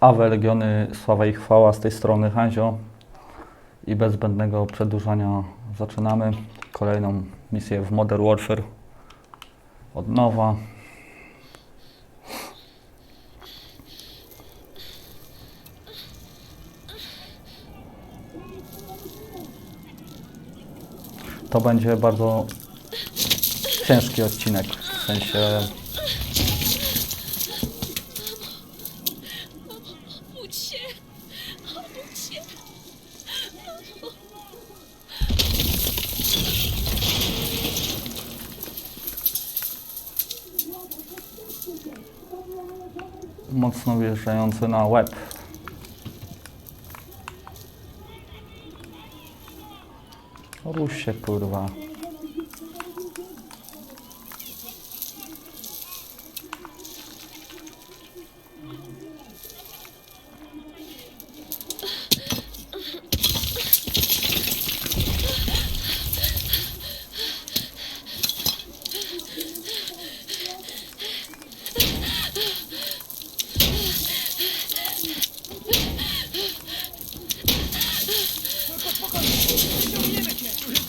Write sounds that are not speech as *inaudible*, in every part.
Awe Legiony, sława i chwała z tej strony Hanzio. I bez zbędnego przedłużania zaczynamy kolejną misję w Modern Warfare od nowa. To będzie bardzo ciężki odcinek, w sensie mocno wjeżdżający na łeb. Rusz się kurwa.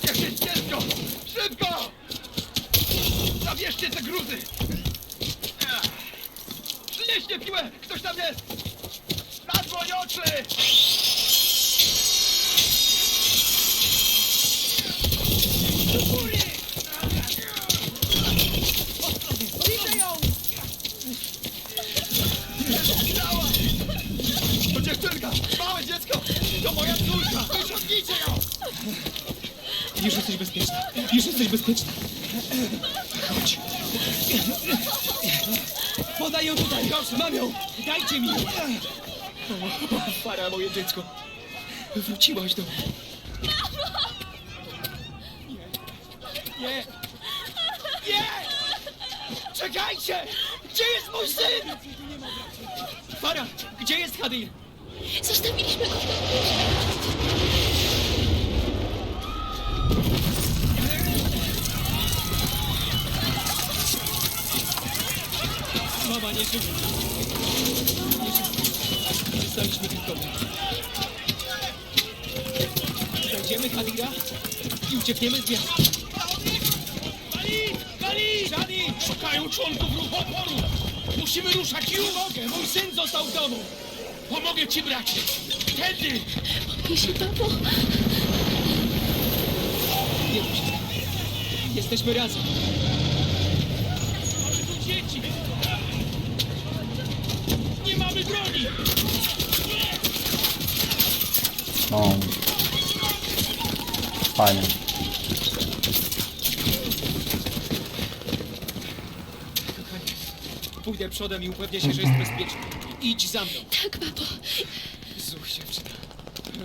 Ciężko! ciężko! Szybko! Zabierzcie te gruzy! Przynieście piłę! Ktoś tam jest! Nadwoń oczy! Do góry! Widzę ją! Działa! To dziewczynka! Małe dziecko! To moja córka! Wyciągnijcie ją! Już jesteś bezpieczna. Już jesteś bezpieczna. Chodź. Podaj ją tutaj. Mam ją. Dajcie mi Para, moje dziecko. Wróciłaś do mnie. Nie. Nie. Nie. Czekajcie! Gdzie jest mój syn? Para, gdzie jest Hadir? Zostawiliśmy go w domu. Mama nie żyje. Zostaliśmy tylko my. Znajdziemy Hadira i uciekniemy z miasta. Shadi! Szukają członków ruchu oporu! Musimy ruszać już! Mogę! Mój syn został w domu! Pomogę ci, bracie! Tędy! Jeśli papo... Jesteśmy razem. Mamy tu dzieci! Nie mamy broni! No. Fajnie. Pójdę przodem i upewnię się, że jest bezpieczny. Idź za mną. Tak, papo. Zuch się przyda.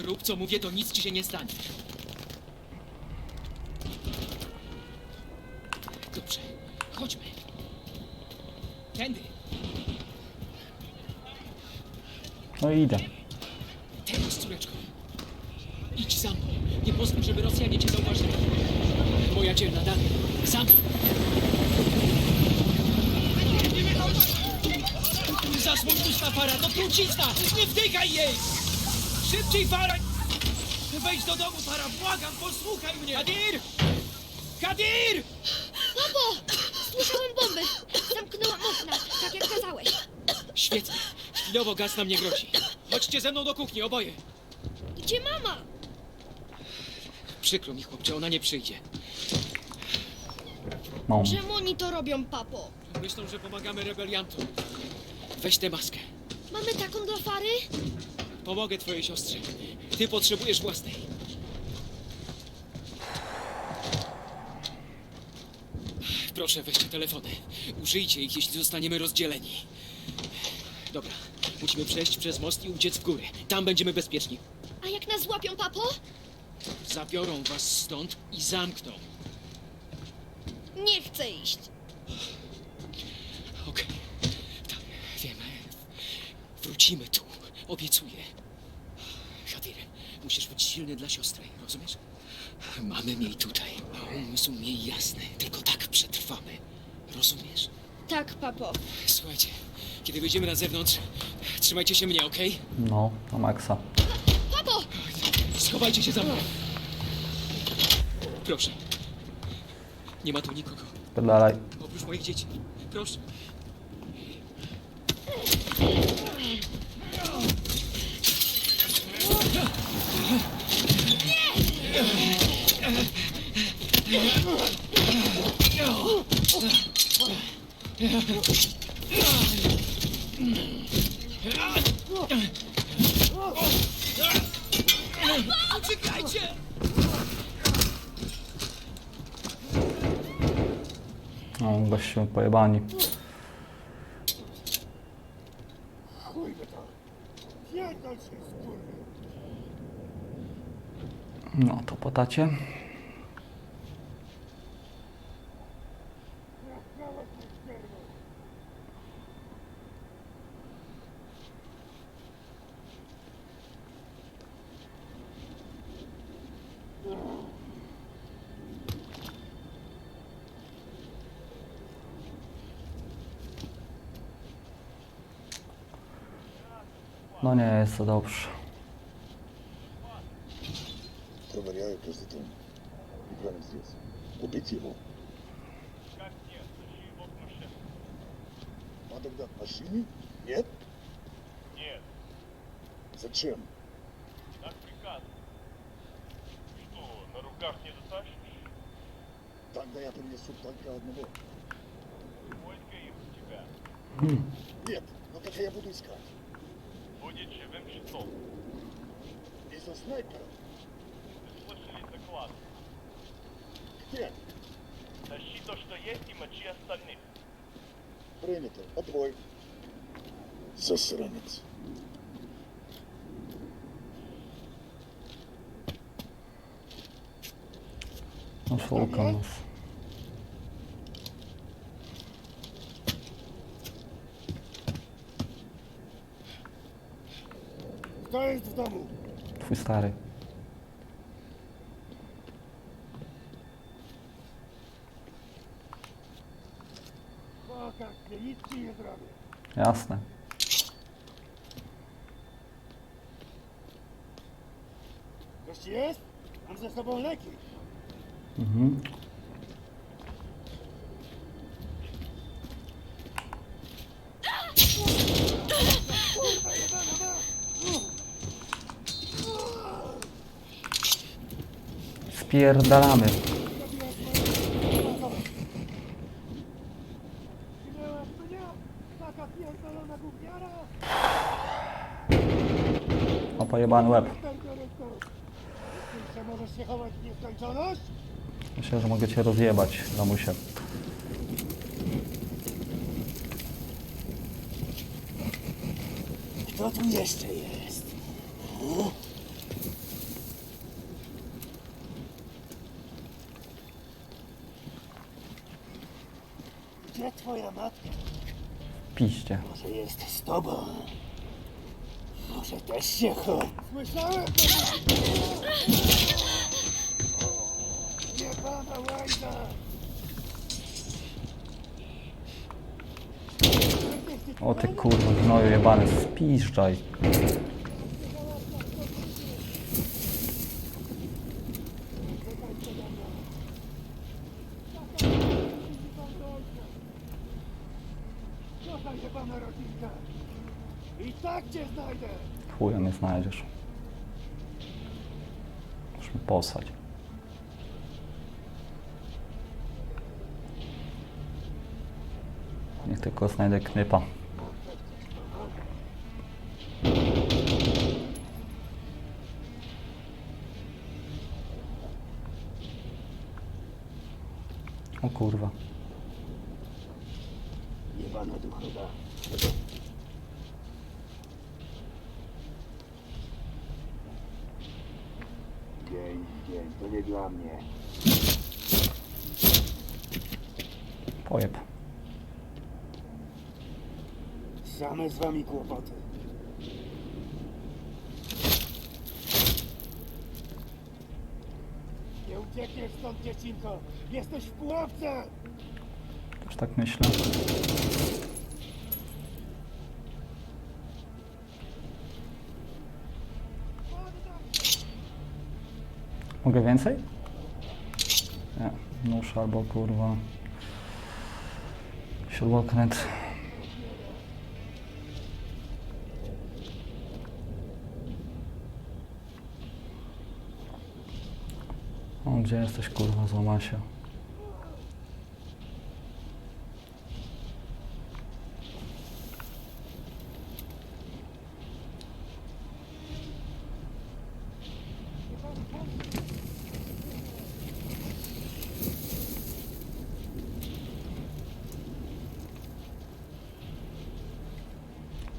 Rób co mówię, to nic ci się nie stanie. Dobrze, chodźmy. Tędy, No i idę. teraz, córeczko. Idź za mną. Nie pozwól, żeby Rosjanie cię zauważyli. Dalej. Za mną. Zasłoń usta, Fara, to trucizna! Nie wdykaj jej! Szybciej, Fara! Wejdź do domu, Fara, błagam, posłuchaj mnie! Kadir! Kadir! Papo! Słyszałem bomby! Zamknęłam okna, tak jak kazałeś. Świetnie. Chwilowo gaz nam nie grozi. Chodźcie ze mną do kuchni, oboje. Gdzie mama? Przykro mi, chłopcze, ona nie przyjdzie. No. Czemu oni to robią, papo? Myślą, że pomagamy rebeliantom. Weź tę maskę. Mamy taką dla Fary? Pomogę twojej siostrze. Ty potrzebujesz własnej. Proszę, weźcie telefony. Użyjcie ich, jeśli zostaniemy rozdzieleni. Dobra, musimy przejść przez most i uciec w góry. Tam będziemy bezpieczni. A jak nas złapią, papo? Zabiorą was stąd i zamkną. Nie chcę iść. Okej. Tak, wiem. Wrócimy tu. Obiecuję. Hadir, musisz być silny dla siostry, rozumiesz? Mamy miej tutaj, a umysł miej jasny. Tylko tak przetrwamy. Rozumiesz? Tak, papo. Słuchajcie, kiedy wyjdziemy na zewnątrz, trzymajcie się mnie, okej? No, na maksa. Papo! Schowajcie się za mną. Proszę. Nie ma tu nikogo, Spierdalaj. oprócz moich dzieci. Proszę. Uciekajcie! No, gościu pojebani. No, to po dobrze. Проверяю каждый дом. И прямо здесь. Убить его. А тогда в машине? Нет? Нет, Зачем? так приказ. Что, на руках не дотащишь? Тогда я принесу только одного. Сколько их у тебя? Нет, но как я буду искать? Будет живым щитом. Из-за снайпера? Вы слышали доклад? Где? Тащи то, что есть, и мочи остальных. Принято. Отбой. Засранец. No, szukam jest w domu? Twój stary. Nic ci nie zrobię. Jasne. Coś ci jest? Mam ze sobą leki. Mhm. Spierdalamy. O pojebany łeb. Możesz się chować w nieskończoność? Myślę, że mogę cię rozjebać, lamusie. Kto tu jeszcze jest? Gdzie twoja matka? Piście. Może jest z tobą? Może też się chodzi? Słyszałem to! Nie pana łajza! O ty kurwa, gnoju jebany, spiszczaj. Kochaj się pana rodzinka! I tak cię znajdę! Chuja mnie znajdziesz. Muszę mi posać. Niech tylko znajdę knypa. O kurwa. Jebana duchowa. Dzień, dzień, to nie dla mnie. Pojeb. Same z wami kłopoty. Nie uciekniesz stąd, dziecinko! Jesteś w pułapce! Już tak myślę. Mogę więcej? Nie, nóż albo kurwa śrubokręt. Gdzie jesteś kurwa, złama się.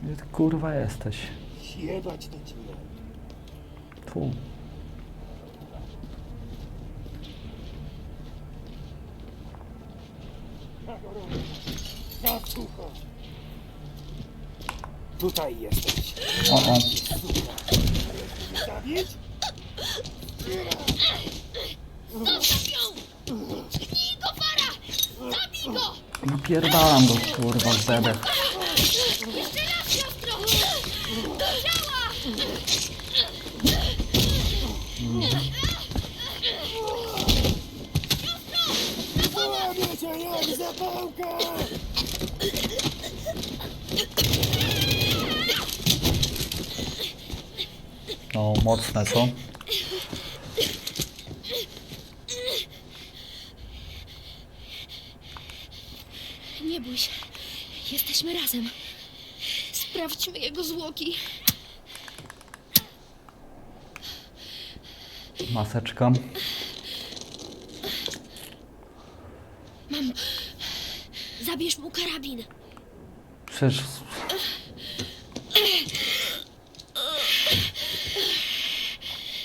Gdzie ty kurwa jesteś? Jebać to ciebie. Tu. Za sucho. Tutaj jesteś. O, o. Zabić? Zostaw ją! Tknij go, para! Zabij go! Napierdalam go kurwa w. Jeszcze raz, siostro! Do ciała! Załamię cię jak zapałka! No, mocne, co? Nie bój się. Jesteśmy razem. Sprawdźmy jego zwłoki. Maseczka. Zabierz mu karabin. Przecież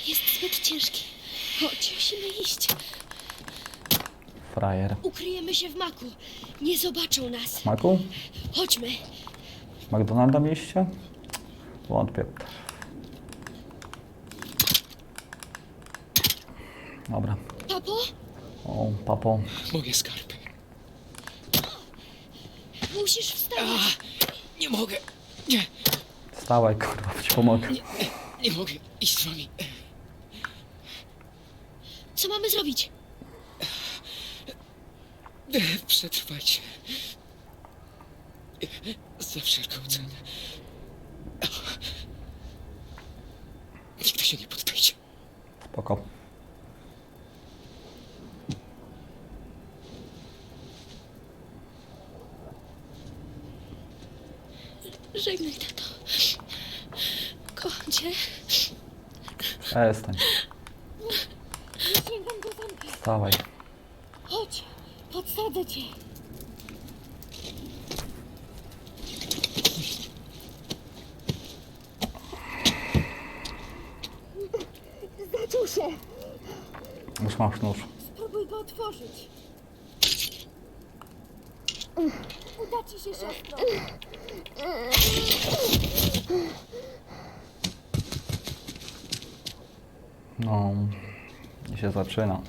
Jest zbyt ciężki. Chodź, musimy iść. frajer. Ukryjemy się w maku. Nie zobaczą nas. Maku? Chodźmy. McDonalda mieliście? Wątpię. Dobra. Papo? O, papo. Moje skarby. Musisz wstać. Nie mogę. Nie, Stawaj, kurwa, ci pomogę. nie mogę iść z wami. Co mamy zrobić? Przetrwajcie. Za wszelką cenę. Nigdy się nie poddajcie. Spoko. Żegnaj, tato. Kocham cię. Przestań. Nie sięgam do zamka. Stawaj. Chodź, podsadzę cię. Zaciął się. Już masz nóż. Spróbuj go otworzyć. Uda ci się, siostro. No. I się zaczyna.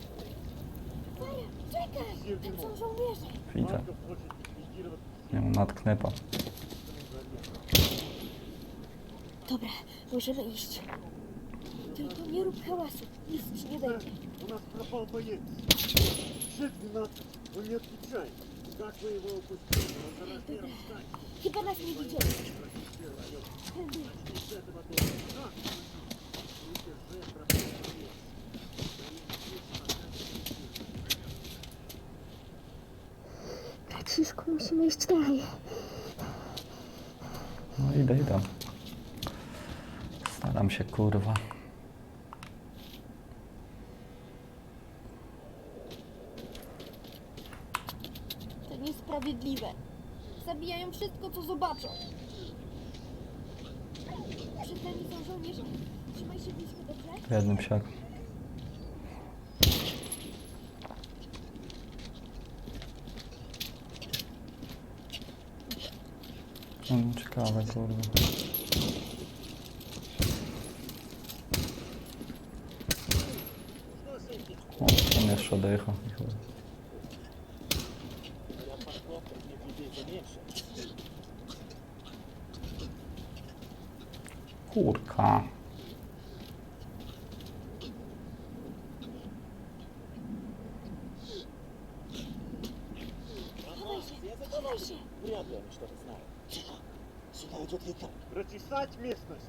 Czekaj, tam są żołnierze. Widzę. Nie mam natknępa. Dobra, możemy iść. Tylko nie rób hałasu, nic ci nie będzie. У нас пропал боец. Шеф виноват, он не отвечает. Как вы его упустили? Он за размером стать. Chyba nas nie widzieli. Tędy. С этого дома. На! Удержи пропал Braciszku, musimy iść dalej. No idę, idę. Staram się, kurwa. To niesprawiedliwe. Zabijają wszystko, co zobaczą. Przed nami są żołnierze. Trzymaj się blisko, dobrze? Jednym Он Цікаве, курва. О, там я що доїхав. Курка. No, ciekawe, kurwa. O, tam jeszcze odjechał. i chuj. Kurka. Прочесать местность.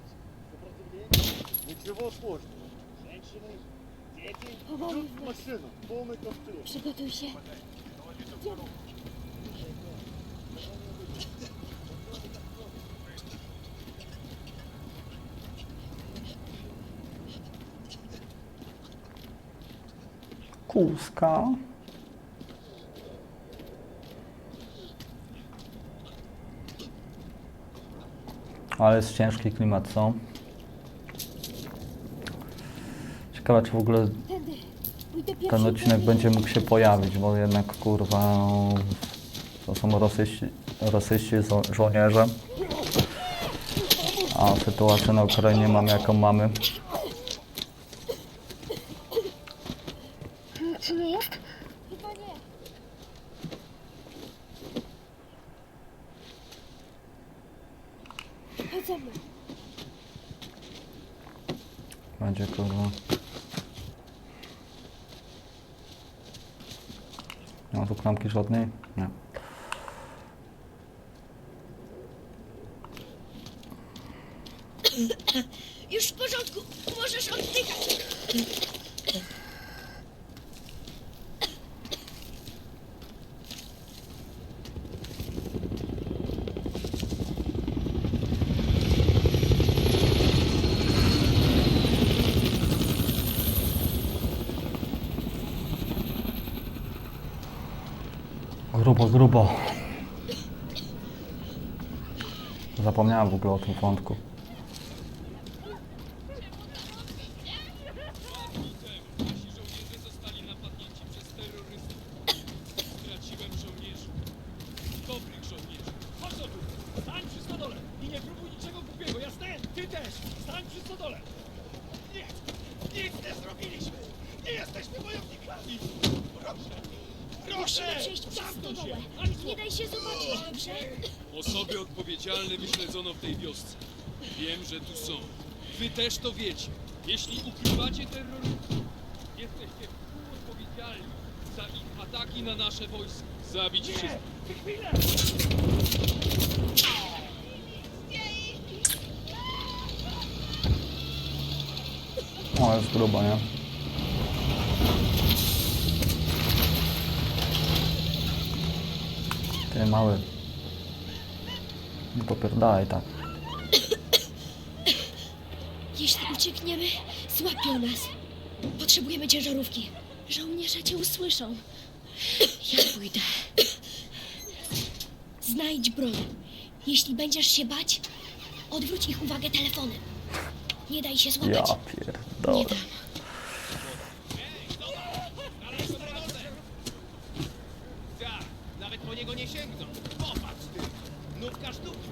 Ничего сложного. Женщины, дети, Powoli идут в машину. Полный комплект. Przygotuj się. Kółska. Ale jest ciężki klimat, co? Ciekawe, czy w ogóle ten odcinek będzie mógł się pojawić, bo jednak kurwa to są rosyjscy, rosyjscy żo- żołnierze. A sytuację na Ukrainie mamy jaką mamy. Czy nie jest? Chyba nie. Chodź ze mną. Będzie kurwa. Nie ma tu Grubo, grubo. Zapomniałem w ogóle o tym wątku. Nasi żołnierze zostali napadnięci przez terrorystów. Straciłem żołnierzy. Dobrych żołnierzy. Chodź tu! Stań przy stodole i nie próbuj niczego głupiego, jasne? Ty też! Stań przy stodole! Nie! Nic nie zrobiliśmy! Nie jesteśmy wojownikami! Proszę! Proszę! Musimy przejść przez Zamknij stodołę. się! Ani Nie daj się zobaczyć, dobrze? Osoby odpowiedzialne wyśledzono w tej wiosce. Wiem, że tu są. Wy też to wiecie. Jeśli ukrywacie terrorystów, jesteście współodpowiedzialni za ich ataki na nasze wojska. Zabić wszystkich. O, jest grubo, nie? Ty mały. Nie popierdalaj tak. Jeśli uciekniemy, złapią nas. Potrzebujemy ciężarówki. Żołnierze cię usłyszą. Ja pójdę. Znajdź broń. Jeśli będziesz się bać, odwróć ich uwagę telefonem. Nie daj się Ja złapać. Nie pierdolę. dam. Tak, nawet po niego nie sięgną. Popatrz ty! Nówka sztuki.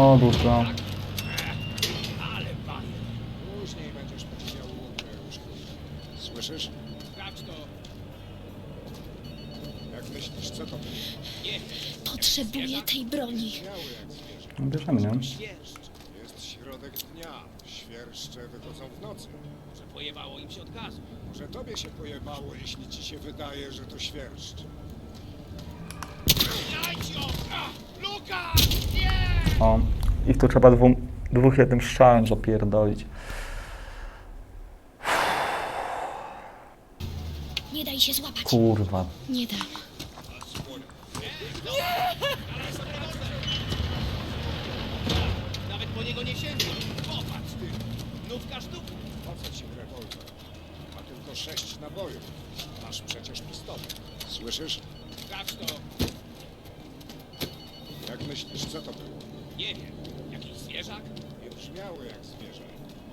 O, dużo. Później będziesz powiedział Łukeuszku. Słyszysz? Sprawdź to. Jak myślisz, co to? Potrzebuję tej broni. Śmiały jak zwierzę. No, Bierzemy, nie? Świerszcz. Jest środek dnia. Świerszcze wychodzą w nocy. Że pojebało im się od gazu. Może tobie się pojebało, jeśli ci się wydaje, że to świerszcz. Znajdź ją! Luka! O, ich tu trzeba dwóm, dwóch jednym strzałem zapierdolić. Nie daj się złapać. Kurwa. Nie dam. Nawet po niego nie sięgną. Popatrz ty! Nówka sztuki. Po co ci rewolwer? Ma tylko sześć nabojów. Masz przecież pistolet. Słyszysz? Sprawdź to. Jak myślisz, co to było? Nie wiem. Jakiś zwierzak? Nie brzmiało jak zwierzę.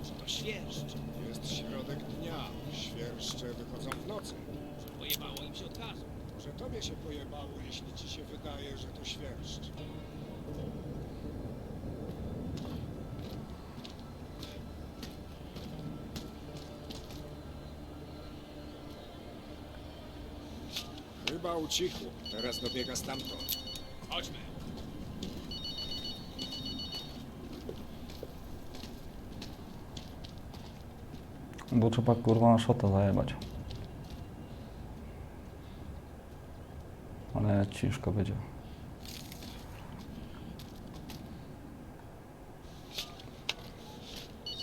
Że to świerszcz. Jest środek dnia. Świerszcze wychodzą w nocy. Że pojebało im się od gazu. Może tobie się pojebało, jeśli ci się wydaje, że to świerszcz. Chyba ucichło. Teraz dobiega stamtąd. Chodźmy. Trzeba kurwa na szota zajebać. Ale ciężko będzie.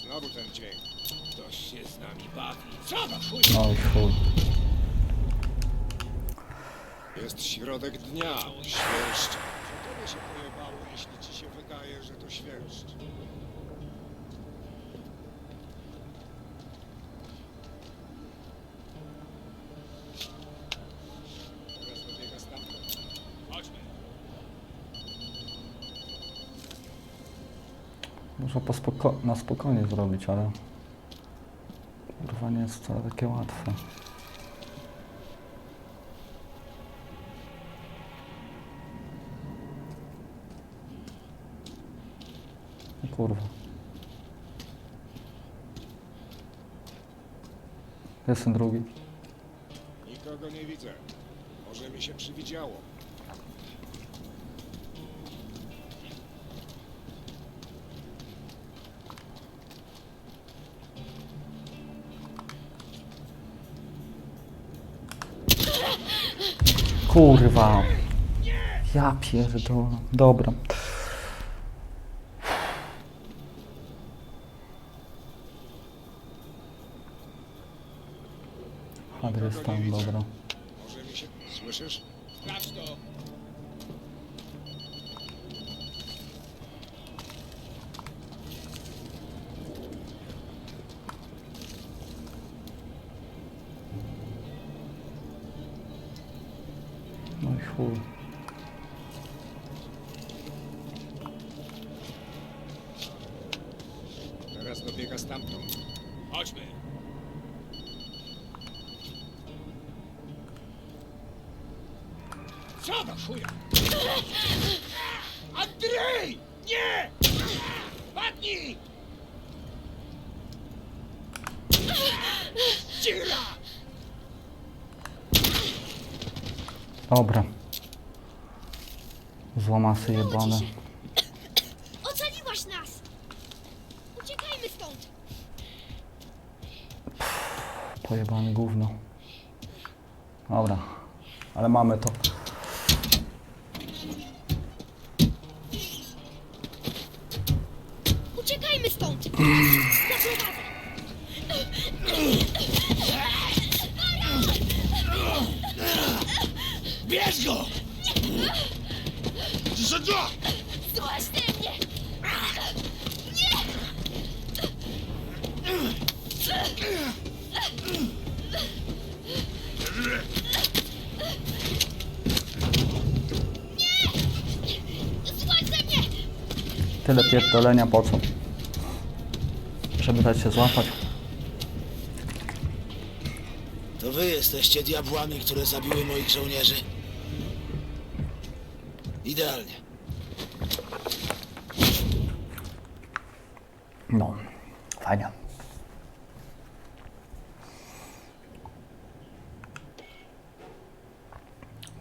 Znowu ten dźwięk. Ktoś się z nami bawi. Co za chuj? Oj chuj. Jest środek dnia. Świerszcz. Co tobie się pojebało, jeśli ci się wydaje, że to świerszcz? Można po spoko na spokojnie zrobić, ale kurwa nie jest wcale takie łatwe. Kurwa. Jest ten drugi. Nikogo nie widzę. Może mi się przywidziało. Kurwa. Ja pierdolę. Dobra. No i chuj. Teraz dobiega stamtąd. Chodźmy. Co do chuja? Dobra. Złamasy jebane. Ocaliłaś nas! Uciekajmy stąd! Pojebane gówno. Dobra. Ale mamy to. Uciekajmy stąd! *clears throat* Zaprowadzę! *clears throat* Bierz go! Zrzuć Złaź ze mnie! Nie! Tyle pierdolenia po co? Żeby dać się złapać. To wy jesteście diabłami, które zabiły moich żołnierzy. Idealnie. No. Fajnie.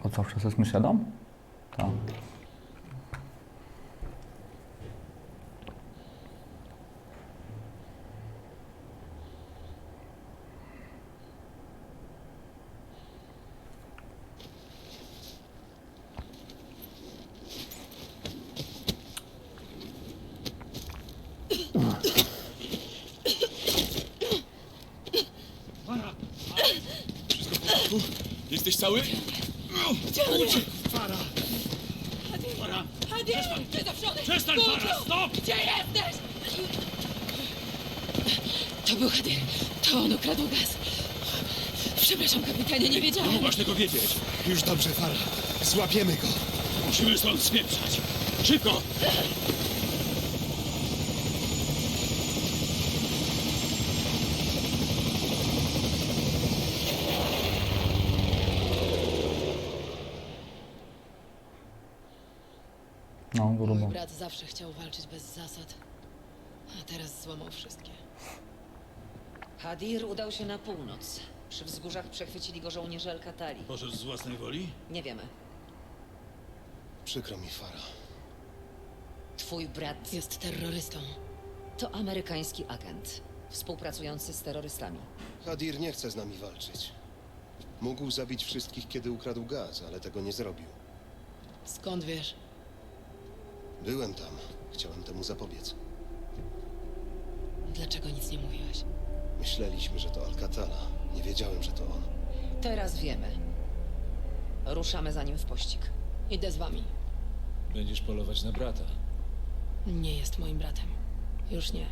O co, wszyscy świadom? Tak. Jesteś cały? Hadir, ty do przodu! Przestań, Tu, Fara, tu! stop! Gdzie jesteś? To był Hadir. To on ukradł gaz. Przepraszam, kapitanie, Mogłaś tego wiedzieć. Już dobrze, Fara. Złapiemy go. Musimy stąd spieprzać. Szybko! No, Mój grubo. brat zawsze chciał walczyć bez zasad, a teraz złamał wszystkie. Hadir udał się na północ. Przy wzgórzach przechwycili go żołnierze Alcatali. Poszedł z własnej woli? Nie wiemy. Przykro mi, Fara. Twój brat jest terrorystą. To amerykański agent, współpracujący z terrorystami. Hadir nie chce z nami walczyć. Mógł zabić wszystkich, kiedy ukradł gaz, ale tego nie zrobił. Skąd wiesz? Byłem tam. Chciałem temu zapobiec. Dlaczego nic nie mówiłeś? Myśleliśmy, że to Alcatala. Nie wiedziałem, że to on. Teraz wiemy. Ruszamy za nim w pościg. Idę z wami. Będziesz polować na brata. Nie jest moim bratem. Już nie.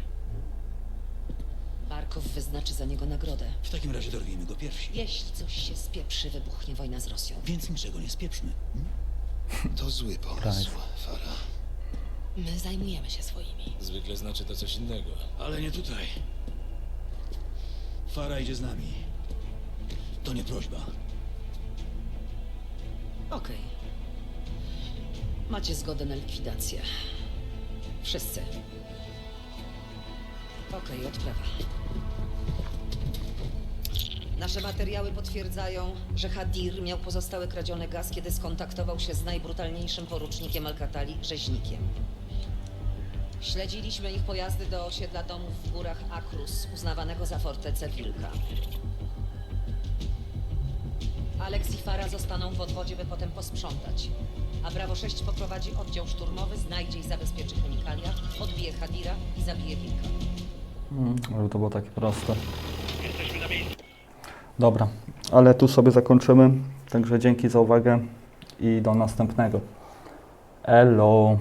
Markow wyznaczy za niego nagrodę. W takim razie dorwijmy go pierwsi. Jeśli coś się spieprzy, wybuchnie wojna z Rosją. Więc niczego nie spieprzmy. To zły pomysł, Fara. My zajmujemy się swoimi. Zwykle znaczy to coś innego. Ale nie tutaj. Fara idzie z nami. To nie prośba. Okej. Macie zgodę na likwidację. Wszyscy. Okej, odprawa. Nasze materiały potwierdzają, że Hadir miał pozostały kradziony gaz, kiedy skontaktował się z najbrutalniejszym porucznikiem Alcatali, rzeźnikiem. Śledziliśmy ich pojazdy do osiedla domów w górach Akrus, uznawanego za fortecę Wilka. Alex i Fara zostaną w odwodzie, by potem posprzątać. A Bravo 6 poprowadzi oddział szturmowy, znajdzie i zabezpieczy chemikalia, odbije Hadira i zabije Wilka. Mm, żeby to było takie proste. Dobra, ale tu sobie zakończymy. Także dzięki za uwagę i do następnego. Elo.